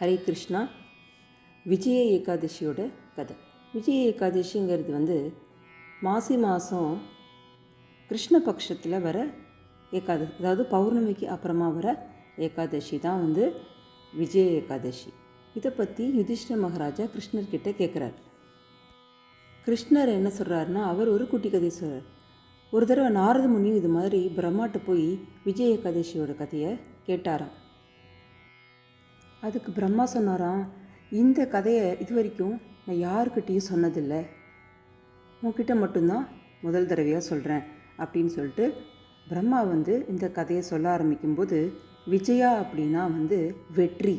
ஹரே கிருஷ்ணா. விஜய ஏகாதசியோட கதை. விஜய ஏகாதசிங்கிறது வந்து மாசி மாதம் கிருஷ்ண பட்சத்தில் வர ஏகாதசி அதாவது பௌர்ணமிக்கு அப்புறமா வர ஏகாதசி தான் வந்து விஜய ஏகாதசி. இதை பற்றி யுதிஷ்ட மகாராஜா கிருஷ்ணர்கிட்ட கேட்குறாரு கிருஷ்ணர் என்ன சொல்கிறாருன்னா அவர் ஒரு குட்டி கதை சொல்கிறார் ஒரு தடவை நாரத முனியும் இது மாதிரி பிரம்மாட்ட போய் விஜய ஏகாதசியோட கதையை கேட்டாராம். அதுக்கு பிரம்மா சொன்னாராம் இந்த கதையை இது வரைக்கும் நான் யாருக்கிட்டேயும் சொன்னதில்லை. உன்கிட்ட மட்டும்தான் முதல் தடவையாக சொல்கிறேன் அப்படின்னு சொல்லிட்டு பிரம்மா வந்து இந்த கதையை சொல்ல ஆரம்பிக்கும்போது விஜயா அப்படின்னா வந்து வெற்றி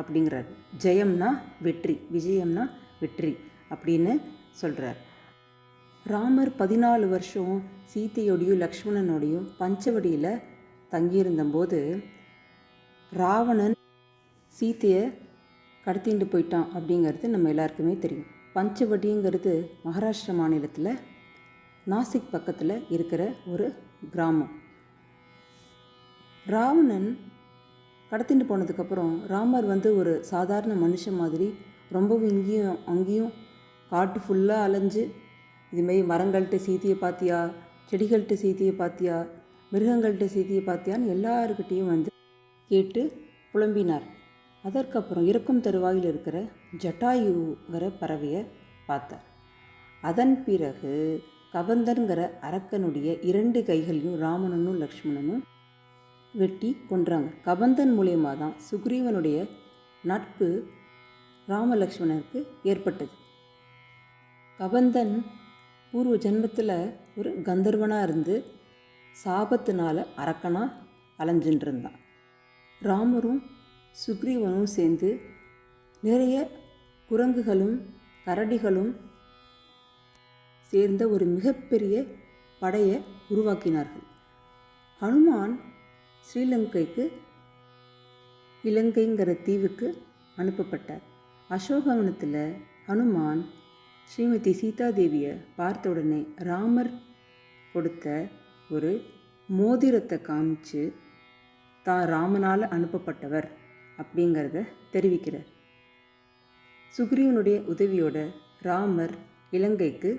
அப்படிங்கிறார். ஜெயம்னா வெற்றி விஜயம்னா வெற்றி அப்படின்னு சொல்கிறார் ராமர் பதினாலு வருஷம் சீத்தையோடையும் லக்ஷ்மணனோடையும் பஞ்சவடியில் தங்கியிருந்தபோது ராவணன் சீத்தையை கடத்திட்டு போயிட்டான் அப்படிங்கிறது நம்ம எல்லாருக்குமே தெரியும். பஞ்சவடிங்கிறது மகாராஷ்டிரா மாநிலத்தில் நாசிக் பக்கத்தில் இருக்கிற ஒரு கிராமம். ராவணன் கடத்திட்டு போனதுக்கப்புறம் ராமர் வந்து ஒரு சாதாரண மனுஷன் மாதிரி ரொம்பவும் இங்கேயும் அங்கேயும் காட்டு ஃபுல்லாக அலைஞ்சு இதுமாரி மரங்கள்கிட்ட சீத்தியை பார்த்தியா செடிகள்கிட்ட சீத்தியை பார்த்தியா மிருகங்கள்கிட்ட சீத்தியை பார்த்தியான்னு எல்லாருக்கிட்டேயும் வந்து கேட்டு புலம்பினார். அதற்கப்புறம் இறக்கும் தருவாயில் இருக்கிற ஜட்டாயுங்கிற பறவையை பார்த்தார். அதன் பிறகு கபந்தன்கிற அரக்கனுடைய இரண்டு கைகளையும் ராமணனும் லக்ஷ்மணனும் வெட்டி கொன்றாங்க. கபந்தன் மூலயமா தான் சுக்ரீவனுடைய நட்பு ராமலக்ஷ்மணனுக்கு ஏற்பட்டது. கபந்தன் பூர்வ ஜென்மத்தில் ஒரு கந்தர்வனாக இருந்து சாபத்தினால அரக்கனாக அலைஞ்சுட்டு இருந்தான் ராமரும் சுக்ரீவனும் சேர்ந்து நிறைய குரங்குகளும் கரடிகளும் சேர்ந்த ஒரு மிகப்பெரிய படையை உருவாக்கினார்கள். ஹனுமான் ஸ்ரீலங்கைக்கு இலங்கைங்கிற தீவுக்கு அனுப்பப்பட்டார். அசோகவனத்தில் ஹனுமான் ஸ்ரீமதி சீதாதேவியை பார்த்த உடனே ராமர் கொடுத்த ஒரு மோதிரத்தை காமிச்சு தான் ராமனால் அனுப்பப்பட்டவர். அப்படிங்கிறத தெரிவிக்கிறார். சுக்ரீவனுடைய உதவியோட ராமர் இலங்கைக்கு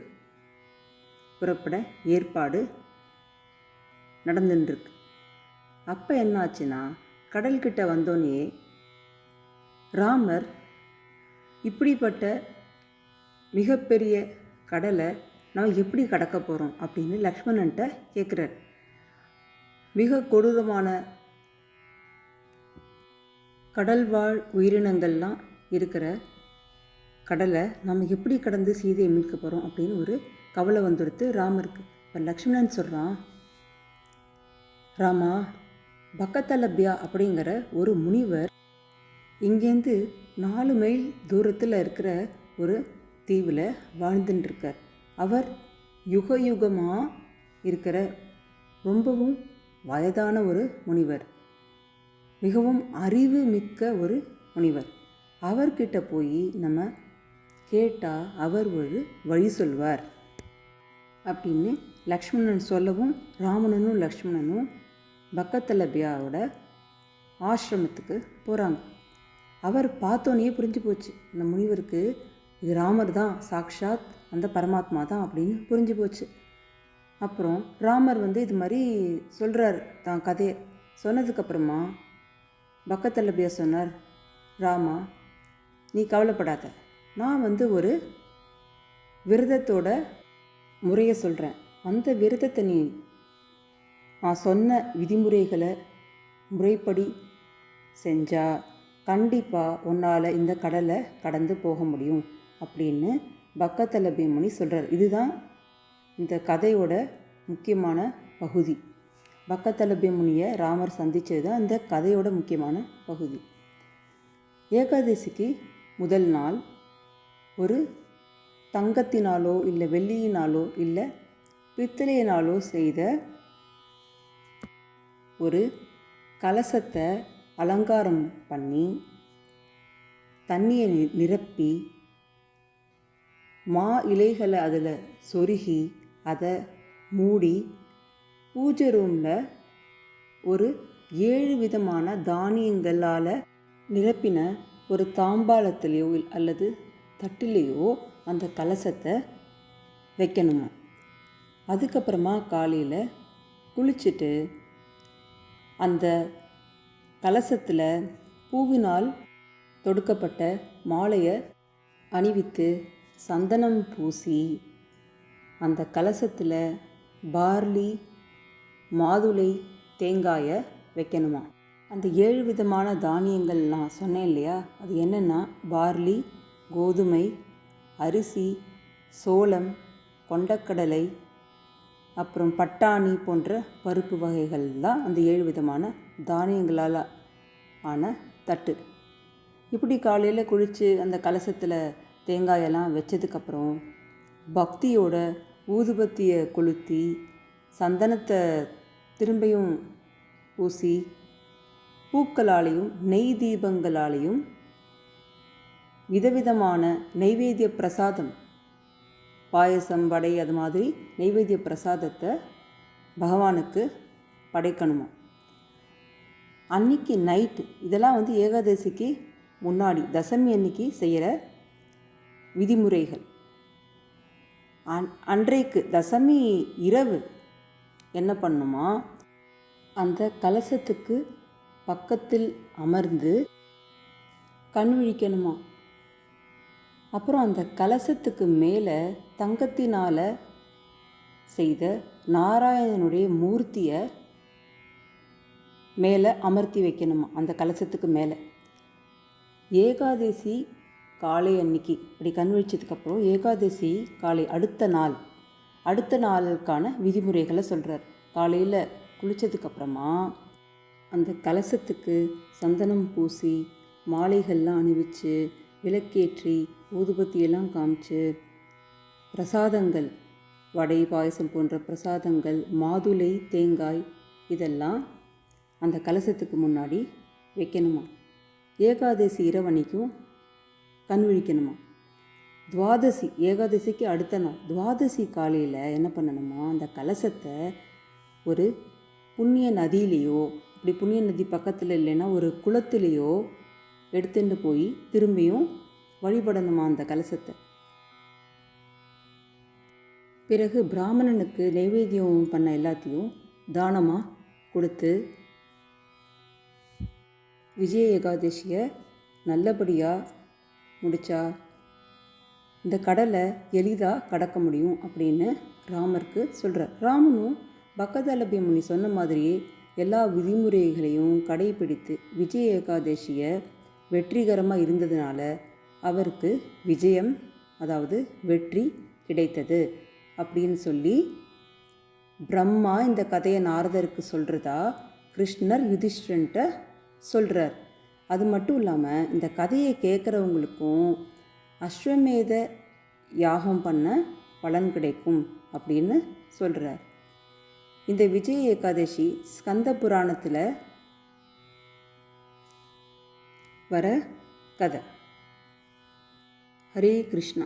புறப்பட ஏற்பாடு நடந்துட்டுருக்கு அப்போ என்னாச்சுன்னா கடல்கிட்ட வந்தோன்னே ராமர் இப்படிப்பட்ட மிகப்பெரிய கடலை நான் எப்படி கடக்க போகிறோம் அப்படின்னு லக்ஷ்மணன்ட்ட கேட்குறார் மிக கொடூரமான கடல்வாழ் உயிரினங்கள்லாம் இருக்கிற கடலை நம்ம எப்படி கடந்து சீதையை மீட்க போகிறோம் அப்படின்னு ஒரு கவலை வந்துடுத்து ராமருக்கு. இப்போ லக்ஷ்மணன் சொல்கிறான் ராமா பக்கத்தலபியா அப்படிங்கிற ஒரு முனிவர் இங்கேருந்து நாலு மைல் தூரத்தில் இருக்கிற ஒரு தீவில் வாழ்ந்துட்டுருக்கார் அவர் யுக யுகமாக இருக்கிற ரொம்பவும் வயதான ஒரு முனிவர். மிகவும் அறிவு மிக்க ஒரு முனிவர். அவர்கிட்ட போய் நம்ம கேட்டால் அவர் ஒரு வழி சொல்வார். அப்படின்னு லக்ஷ்மணன் சொல்லவும் ராமணனும் லக்ஷ்மணனும் பக்கத்தலபியாவோட ஆசிரமத்துக்கு போகிறாங்க அவர் பார்த்தோன்னே புரிஞ்சு போச்சு இந்த முனிவருக்கு இது ராமர் தான் சாக்ஷாத் அந்த பரமாத்மா தான் அப்படின்னு புரிஞ்சு போச்சு. அப்புறம் ராமர் வந்து இது மாதிரி சொல்கிறார் தான் கதையை. சொன்னதுக்கப்புறமா பக்கத்தலபியா சொன்னார் ராமா நீ கவலைப்படாத. நான் வந்து ஒரு விரதத்தோட முறையை சொல்கிறேன் அந்த விரதத்தை நீ நான் சொன்ன விதிமுறைகளை முறைப்படி செஞ்சால் கண்டிப்பாக உன்னால் இந்த கடலை கடந்து போக முடியும் அப்படின்னு பக்கத்தலபிமணி சொல்கிறார் இதுதான் இந்த கதையோட முக்கியமான பகுதி. பக்கத்தலபிய முனியை ராமர் சந்தித்தது தான் அந்த கதையோட முக்கியமான பகுதி. ஏகாதசிக்கு முதல் நாள் ஒரு தங்கத்தினாலோ இல்லை வெள்ளியினாலோ இல்லை பித்தளையினாலோ செய்த ஒரு கலசத்தை அலங்காரம் பண்ணி தண்ணியை நிரப்பி மா இலைகளை அதில் சொருகி அதை மூடி பூஜை ரூமில் ஒரு ஏழு விதமான தானியங்களால் நிரப்பின ஒரு தாம்பாளத்திலேயோ அல்லது தட்டிலேயோ அந்த கலசத்தை வைக்கணுமா? அதுக்கப்புறமா காலையில் குளிச்சுட்டு அந்த கலசத்தில் பூவினால் தொடுக்கப்பட்ட மாலையை அணிவித்து சந்தனம் பூசி அந்த கலசத்தில் பார்லி மாதுளை தேங்காயை வைக்கணுமா? அந்த ஏழு விதமான தானியங்கள் நான் சொன்னேன் இல்லையா? அது என்னென்னா பார்லி கோதுமை அரிசி சோளம் கொண்டக்கடலை அப்புறம் பட்டாணி போன்ற பருப்பு வகைகள் தான் அந்த ஏழு விதமான தானியங்களால் ஆன தட்டு. இப்படி காலையில் குளித்து அந்த கலசத்தில் தேங்காயெல்லாம் வச்சதுக்கப்புறம் பக்தியோட ஊதுபத்தியை கொளுத்தி சந்தனத்தை திரும்பியும் பூசி பூக்களாலேயும் நெய் தீபங்களாலேயும் விதவிதமான நைவேத்திய பிரசாதம். பாயசம் வடை அது மாதிரி நைவேத்திய பிரசாதத்தை பகவானுக்கு படைக்கணுமா? அன்னைக்கு நைட்டு இதெல்லாம் வந்து ஏகாதசிக்கு முன்னாடி தசமி அன்னைக்கு செய்கிற விதிமுறைகள். அன் அன்றைக்கு தசமி இரவு என்ன பண்ணுமா? அந்த கலசத்துக்கு பக்கத்தில் அமர்ந்து கண் விழிக்கணுமா? அப்புறம் அந்த கலசத்துக்கு மேலே தங்கத்தினால் செய்த நாராயணனுடைய மூர்த்தியை மேலே அமர்த்தி வைக்கணுமா? அந்த கலசத்துக்கு மேலே. ஏகாதசி காலை அன்னைக்கு. இப்படி கண் விழிச்சதுக்கப்புறம் ஏகாதசி காலை அடுத்த நாள். அடுத்த நாளுக்கான விதிமுறைகளை சொல்கிறார் காலையில் குளித்ததுக்கப்புறமா அந்த கலசத்துக்கு சந்தனம் பூசி மாலைகள்லாம் அணிவிச்சு விளக்கேற்றி ஊதுபத்தியெல்லாம் காமிச்சு பிரசாதங்கள் வடை பாயசம் போன்ற பிரசாதங்கள் மாதுளை தேங்காய் இதெல்லாம் அந்த கலசத்துக்கு முன்னாடி வைக்கணுமா? ஏகாதசி இரவணிக்கும் கண் விழிக்கணுமா? துவாதசி ஏகாதசிக்கு அடுத்த நாள். துவாதசி காலையில் என்ன பண்ணணுமா? அந்த கலசத்தை ஒரு புண்ணிய நதியிலேயோ இப்படி புண்ணிய நதி பக்கத்தில் இல்லைன்னா ஒரு குளத்துலேயோ எடுத்துட்டு போய் திரும்பியும் வழிபடணுமா அந்த கலசத்தை? பிறகு பிராமணனுக்கு நைவேத்தியம் பண்ண எல்லாத்தையும் தானமாக கொடுத்து விஜய ஏகாதசியை நல்லபடியாக முடித்தா இந்த கடலை எளிதாக கடக்க முடியும் அப்படின்னு ராமருக்கு சொல்கிறார் ராமனும் பக்கதலபிய முனி சொன்ன மாதிரியே எல்லா விதிமுறைகளையும் கடைபிடித்து விஜய ஏகாதசியை வெற்றிகரமாக இருந்ததுனால அவருக்கு விஜயம் அதாவது வெற்றி கிடைத்தது அப்படின்னு சொல்லி பிரம்மா இந்த கதையை நாரதருக்கு சொல்கிறதா கிருஷ்ணர் யுதிஷ்டன்ட்ட சொல்கிறார் அது மட்டும் இல்லாமல் இந்த கதையை கேட்குறவங்களுக்கும் அஸ்வமேத யாகம் பண்ண பலன் கிடைக்கும் அப்படின்னு சொல்கிறார் இந்த விஜய ஏகாதசி ஸ்கந்த புராணத்தில் வர கதை. ஹரே கிருஷ்ணா.